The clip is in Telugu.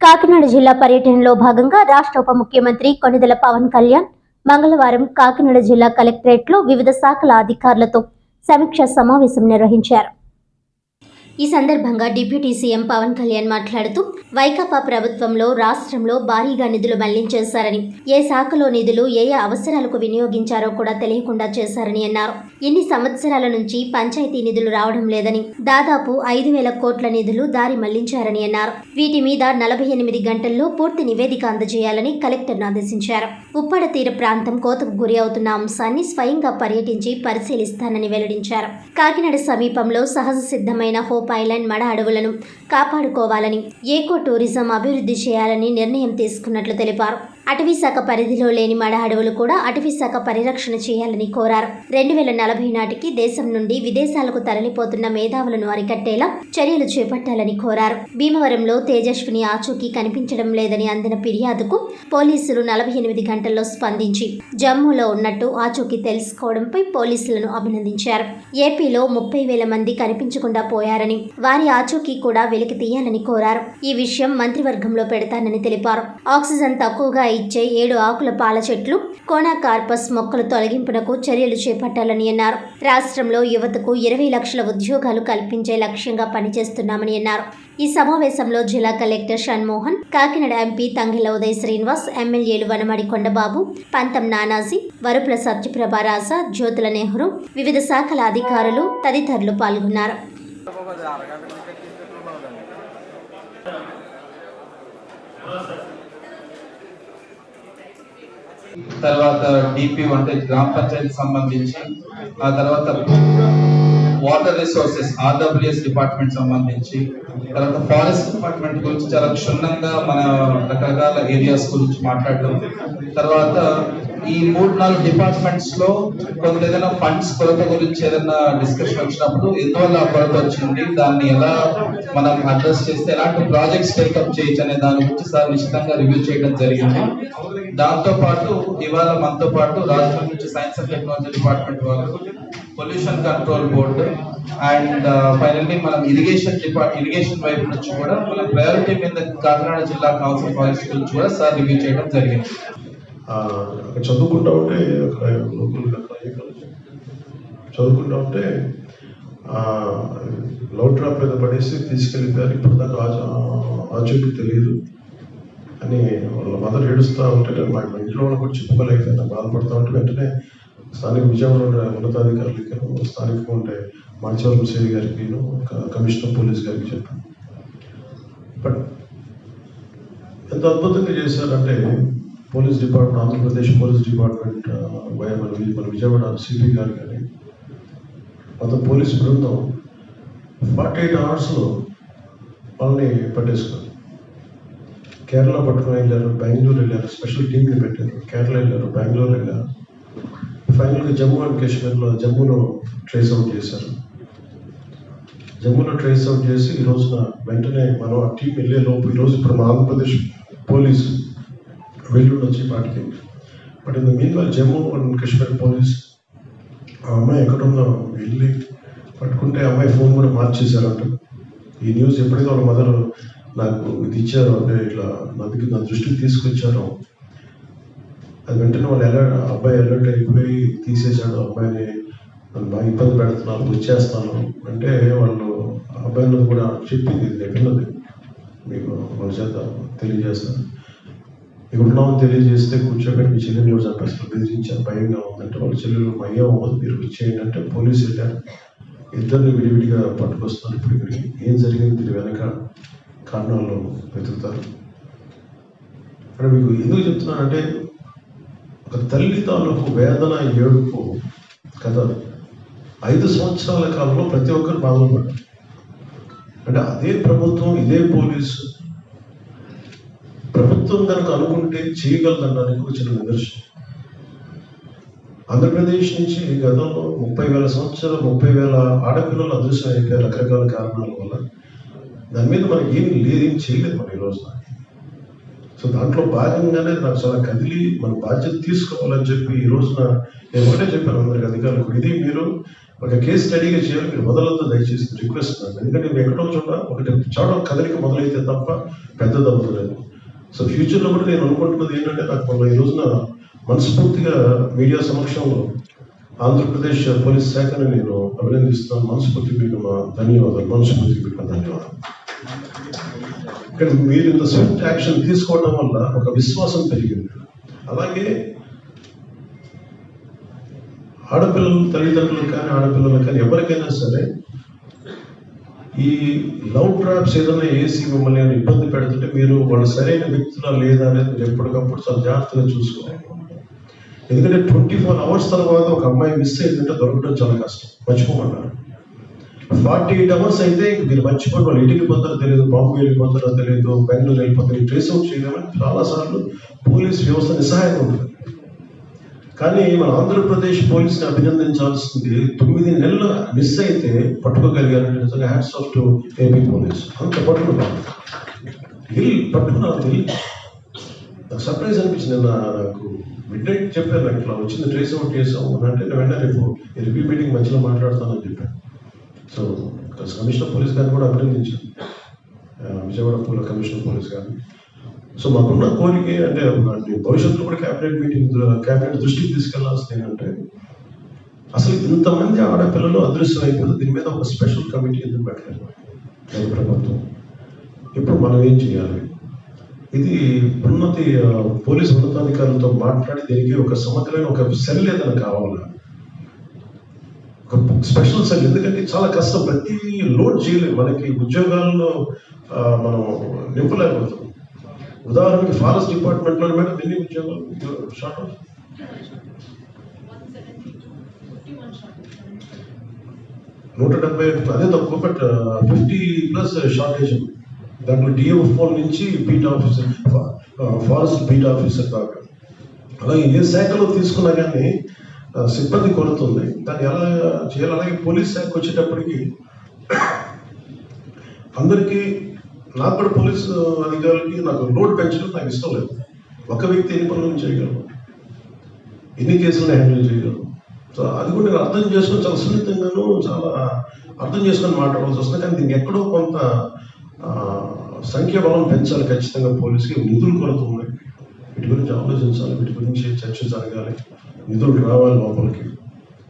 కాకినాడ జిల్లా పర్యటనలో భాగంగా రాష్ట్ర ఉప ముఖ్యమంత్రి కొనిదెల పవన్ కళ్యాణ్ మంగళవారం కాకినాడ జిల్లా కలెక్టరేట్లో వివిధ శాఖల అధికారులతో సమీక్ష సమావేశం నిర్వహించారు. ఈ సందర్భంగా డిప్యూటీ సీఎం పవన్ కళ్యాణ్ మాట్లాడుతూ వైకాపా ప్రభుత్వంలో రాష్ట్రంలో భారీగా నిధులు మళ్ళించేశారని ఏ శాఖలో నిధులు ఏ ఏ అవసరాలకు వినియోగించారో కూడా తెలియకుండా చేశారని అన్నారు. ఇన్ని సంవత్సరాల నుంచి పంచాయతీ నిధులు రావడం లేదని దాదాపు ఐదు వేల కోట్ల నిధులు దారి మళ్ళించారని అన్నారు. వీటి మీద నలభై ఎనిమిది గంటల్లో పూర్తి నివేదిక అందజేయాలని కలెక్టర్ను ఆదేశించారు. ఉప్పడ తీర ప్రాంతం కోతకు గురి అవుతున్న అంశాన్ని స్వయంగా పర్యటించి పరిశీలిస్తానని వెల్లడించారు. కాకినాడ సమీపంలో సహజ సిద్ధమైన హోప్ పైలాండ్ మడ అడవులను కాపాడుకోవాలని ఏకో టూరిజం అభివృద్ధి చేయాలని నిర్ణయం తీసుకున్నట్లు తెలిపారు. అటవీశాఖ పరిధిలో లేని మడ అడవులు కూడా అటవీ శాఖ పరిరక్షణ చేయాలని కోరారు. రెండు వేల నలభై నాటికి దేశం నుండి విదేశాలకు తరలిపోతున్న మేధావులను అరికట్టేలా చర్యలు చేపట్టాలని కోరారు. భీమవరంలో తేజస్విని ఆచూకీ కనిపించడం లేదని అందిన ఫిర్యాదుకు పోలీసులు నలభై ఎనిమిది గంటల్లో స్పందించి జమ్మూలో ఉన్నట్టు ఆచూకీ తెలుసుకోవడంపై పోలీసులను అభినందించారు. ఏపీలో ముప్పై వేల మంది కనిపించకుండా పోయారని వారి ఆచూకీ కూడా వెలికి తీయాలని కోరారు. ఈ విషయం మంత్రివర్గంలో పెడతానని తెలిపారు. ఆక్సిజన్ తక్కువగా ఇచ్చే ఏడు ఆకుల పాల చెట్లు కోనాకార్పస్ మొక్కల తొలగింపునకు చర్యలు చేపట్టాలని అన్నారు. రాష్ట్రంలో యువతకు ఇరవై లక్షల ఉద్యోగాలు కల్పించే లక్ష్యంగా పనిచేస్తున్నామని అన్నారు. ఈ సమావేశంలో జిల్లా కలెక్టర్ షణ్మోహన్ కాకినాడ ఎంపీ తంగిల ఉదయ్ శ్రీనివాస్ ఎమ్మెల్యేలు వనమడి కొండబాబు పంతం నానాజీ వరుపుల సత్యప్రభ రాజా జ్యోతుల నెహ్రూ వివిధ శాఖల అధికారులు తదితరులు పాల్గొన్నారు. తర్వాత డిపి అంటే గ్రామ పంచాయతీ సంబంధించి ఆ తర్వాత వాటర్ రిసోర్సెస్ ఆర్డబ్ల్యూఎస్ డిపార్ట్మెంట్ సంబంధించి తర్వాత ఫారెస్ట్ డిపార్ట్మెంట్ గురించి చాలా క్షుణ్ణంగా మన రకరకాల ఏరియాస్ గురించి మాట్లాడటం తర్వాత ఈ మూడు నాలుగు డిపార్ట్మెంట్స్లో కొంత ఏదైనా ఫండ్స్ కొరత గురించి ఏదైనా డిస్కషన్ వచ్చినప్పుడు ఎందువల్ల కొరత వచ్చింది దాన్ని ఎలా మనం అడ్రస్ చేస్తే ఎలాంటి ప్రాజెక్ట్స్ టేకప్ చేయొచ్చు అనే దాని గురించి సార్ నిశ్చితంగా రివ్యూ చేయడం జరిగింది. దాంతో పాటు ఇవాళ మనతో పాటు రాష్ట్రం నుంచి సైన్స్ అండ్ టెక్నాలజీ డిపార్ట్మెంట్ వాళ్ళు pollution control board and finally మనం ఇరిగేషన్ డిపార్ట్ ఇరిగేషన్ వైపు నుంచి కూడా మన ప్రయారిటీ మీద కాకినాడ జిల్లా కౌన్సిల్ ఫారెస్ట్ గురించి కూడా సార్ రివ్యూ చేయడం జరిగింది. అక్కడ చదువుకుంటా ఉంటే అక్కడ లోకల్ చదువుకుంటా ఉంటే లవ్ డ్రాప్ మీద పడేసి తీసుకెళ్ళిపోయారు ఇప్పుడు దాకా ఆచూకి తెలియదు. అని వాళ్ళ మదర్ ఏడుస్తూ ఉంటే నేను మా ఇంట్లో వాళ్ళకి కూడా చెప్పుకోలేకపోయినా బాధపడుతూ ఉంటే వెంటనే స్థానిక విజయవాడ ఉండే ఉన్నతాధికారులకి స్థానికంగా ఉండే మాచివరం సేవి గారికి కమిషనర్ పోలీస్ గారికి చెప్పాను. బట్ ఎంత అద్భుతంగా చేశారంటే police department Andhra Pradesh police department మన మన విజయవాడ సిపి గారు కానీ మొత్తం పోలీస్ బృందం ఫార్టీ ఎయిట్ అవర్స్లో వాళ్ళని పట్టేసుకున్నారు. కేరళ పట్టుకుని వెళ్ళారు బెంగళూరు వెళ్ళారు స్పెషల్ టీమ్ని పెట్టారు కేరళ వెళ్ళారు బెంగళూరు వెళ్ళారు. ఫైనల్గా జమ్మూ అండ్ కాశ్మీర్లో జమ్మూలో ట్రేస్ అవుట్ చేశారు. జమ్మూలో ట్రేస్ అవుట్ చేసి ఈ రోజున వెంటనే మనం ఆ టీం వెళ్ళే లోపు ఈరోజు ఇప్పుడు మన ఆంధ్రప్రదేశ్ పోలీస్ వెల్లుండి వచ్చి పాటికి but in the mean Jammu and Kashmir police ఆ అమ్మాయి ఎక్కడుందో వెళ్ళి పట్టుకుంటే ఆ అమ్మాయి ఫోన్ కూడా మార్చేశారంట. ఈ న్యూస్ ఎప్పుడైతే వాళ్ళ మదర్ నాకు ఇది ఇచ్చారో అంటే ఇట్లా నా దగ్గర నా దృష్టికి తీసుకొచ్చారో. అది వెంటనే వాళ్ళు అలర్ట్ అబ్బాయి అలర్ట్ అయిపోయి తీసేశాడు. ఆ అబ్బాయిని నన్ను బాగా ఇబ్బంది పెడుతున్నారు వచ్చేస్తాను అంటే వాళ్ళు ఆ అబ్బాయిని కూడా చెప్పింది ఇది మీకు వాళ్ళ చేత తెలియజేస్తాను. మీకు ఉన్నామని తెలియజేస్తే కూర్చోబెట్టి మీ చెల్లెలు ఎవరు చంపేస్తారు బెదిరించారు భయంగా ఉందంటే వాళ్ళ చెల్లెలు భయం అవ్వదు మీరు వచ్చేయండి అంటే పోలీసు వెళ్ళారు. ఇద్దరిని విడివిడిగా పట్టుకొస్తున్నారు ఇప్పుడు ఇక్కడికి. ఏం జరిగింది? దీని వెనక కారణాలు వెతుకుతారు. అంటే మీకు ఎందుకు చెప్తున్నానంటే ఒక తల్లి తాలూకు వేదన ఏడుపు కథ ఐదు సంవత్సరాల కాలంలో ప్రతి ఒక్కరు బాధపడ్డారు. అంటే అదే ప్రభుత్వం ఇదే పోలీసు ప్రభుత్వం కనుక అనుకుంటే చేయగలదనడానికి ఒక చిన్న నిదర్శనం. ఆంధ్రప్రదేశ్ నుంచి గతంలో ముప్పై వేల సంవత్సరాలు ముప్పై వేల ఆడపిల్లలు అదృశ్యం అయిపోయారు రకరకాల కారణాల వల్ల. దాని మీద మనకి ఏం లేదు ఏం చేయలేదు మనం ఈ సో దాంట్లో భాగంగానే నాకు చాలా కదిలి మన బాధ్యత తీసుకోవాలని చెప్పి ఈ రోజున నేను ఒకటే చెప్పాను అందరికి అధికారులకు ఇది మీరు ఒక కేసు స్టడీగా చేయాలి మీరు మొదలతో దయచేసి రిక్వెస్ట్ ఎందుకంటే మేము ఎక్కడో చోట ఒకటి చోట కదలిక మొదలైతే తప్ప పెద్దది సో ఫ్యూచర్లో కూడా నేను అనుకుంటున్నది ఏంటంటే నాకు మొన్న ఈ రోజున మనస్ఫూర్తిగా మీడియా సమక్షంలో ఆంధ్రప్రదేశ్ పోలీస్ శాఖని నేను అభినందిస్తున్నాను. మనస్ఫూర్తి మీకు మా ధన్యవాదాలు. మనస్ఫూర్తి మీకు మా ధన్యవాదాలు. ఇక్కడ మీరు ఇంత స్విఫ్ట్ యాక్షన్ తీసుకోవడం వల్ల ఒక విశ్వాసం పెరిగింది. అలాగే ఆడపిల్లలు తల్లిదండ్రులు కానీ ఆడపిల్లలు కానీ ఎవరికైనా సరే ఈ లవ్ ట్రాప్స్ ఏదైనా వేసి మిమ్మల్ని ఇబ్బంది పెడుతుంటే మీరు వాళ్ళు సరైన వ్యక్తులా లేదా అనేది మీరు ఎప్పటికప్పుడు చాలా జాగ్రత్తగా చూసుకోవాలి. ఎందుకంటే ట్వంటీ ఫోర్ అవర్స్ తర్వాత ఒక అమ్మాయి మిస్ అయిందంటే దొరకడం చాలా కష్టం. మర్చిపోమన్నారు. ఫార్టీ ఎయిట్ అవర్స్ అయితే ఇంక మీరు మర్చిపోయి వాళ్ళు ఎటు వెళ్ళిపోతారో తెలియదు బాంబు వెళ్ళిపోతారో తెలియదు బెంగళూరు వెళ్ళిపోతారు ట్రేస్ అవుట్ చాలా చాలాసార్లు పోలీస్ వ్యవస్థ నిస్సహాయంగా ఉంటుంది. కానీ మన ఆంధ్రప్రదేశ్ పోలీస్ని అభినందించాల్సింది తొమ్మిది నెలలు మిస్ అయితే పట్టుకోగలిగారంటే నిజంగా hats off to AP police. అంత పట్టుకున్నారు హిల్ పట్టుకున్నది నాకు సర్ప్రైజ్ అనిపించింది నిన్న నాకు. మిడ్ నైట్ చెప్పాను నాకు ఇట్లా వచ్చింది ట్రేస్ అవుట్ చేసాము అని అంటే నేను వెంటనే రేపు రివ్యూ మీటింగ్ మధ్యలో మాట్లాడతానని చెప్పాను. సో కమిషనర్ పోలీస్ గారిని కూడా అభినందించాను. విజయవాడ పోలీస్ కమిషనర్ పోలీస్ గారిని. సో మాకున్న కోరిక అంటే భవిష్యత్తులో కూడా క్యాబినెట్ మీటింగ్ క్యాబినెట్ దృష్టికి తీసుకెళ్ళాల్సింది ఏంటంటే అసలు ఇంతమంది ఆడపిల్లలు అదృశ్యం అయిపోతే దీని మీద ఒక స్పెషల్ కమిటీ ఎందుకు పెట్టలేదు? కేంద్ర ప్రభుత్వం. ఇప్పుడు మనం ఏం చేయాలి? ఇది ఉన్నతి పోలీస్ ఉన్నతాధికారులతో మాట్లాడి దీనికి ఒక సమగ్రమైన ఒక సెల్ ఏదైనా కావాలా? ఒక స్పెషల్ సెల్ ఎందుకంటే చాలా కష్టం. ప్రతి లోడ్ చేయలేదు మనకి ఉద్యోగాల్లో మనం నింపలేకపోతాం. ఉదాహరణకి ఫారెస్ట్ డిపార్ట్మెంట్లో మేడం ఎన్ని ఉద్యోగాలు? షార్ట్ నూట డెబ్బై అదే తక్కువ బట్ ఫిఫ్టీ ప్లస్ షార్టేజ్ ఉంది దాంట్లో డిఎఫ్ఓ నుంచి beat officer forest beat officer దాకా. అలాగే ఏ శాఖలో తీసుకున్నా కానీ సిబ్బంది కొరత ఉంది దాన్ని ఎలా చేయాలి? అలాగే పోలీస్ శాఖ వచ్చేటప్పటికి అందరికీ నాకు కూడా పోలీసు అధికారులకి నాకు లోడ్ పెంచడం నాకు ఇష్టం లేదు. ఒక వ్యక్తి ఎన్ని పనులు చేయగలరు ఎన్ని కేసులను హ్యాండిల్ చేయగలరు సో అది కూడా నేను అర్థం చేసుకొని చాలా సున్నితంగాను చాలా అర్థం చేసుకొని మాట్లాడాల్సి వస్తుంది. కానీ దీనికి ఎక్కడో కొంత సంఖ్యాబలం పెంచాలి ఖచ్చితంగా పోలీసుకి. నిధులు కొరత ఉన్నాయి వీటి గురించి ఆలోచించాలి వీటి గురించి చర్చ జరగాలి. నిధులు రావాలి లోపలికి.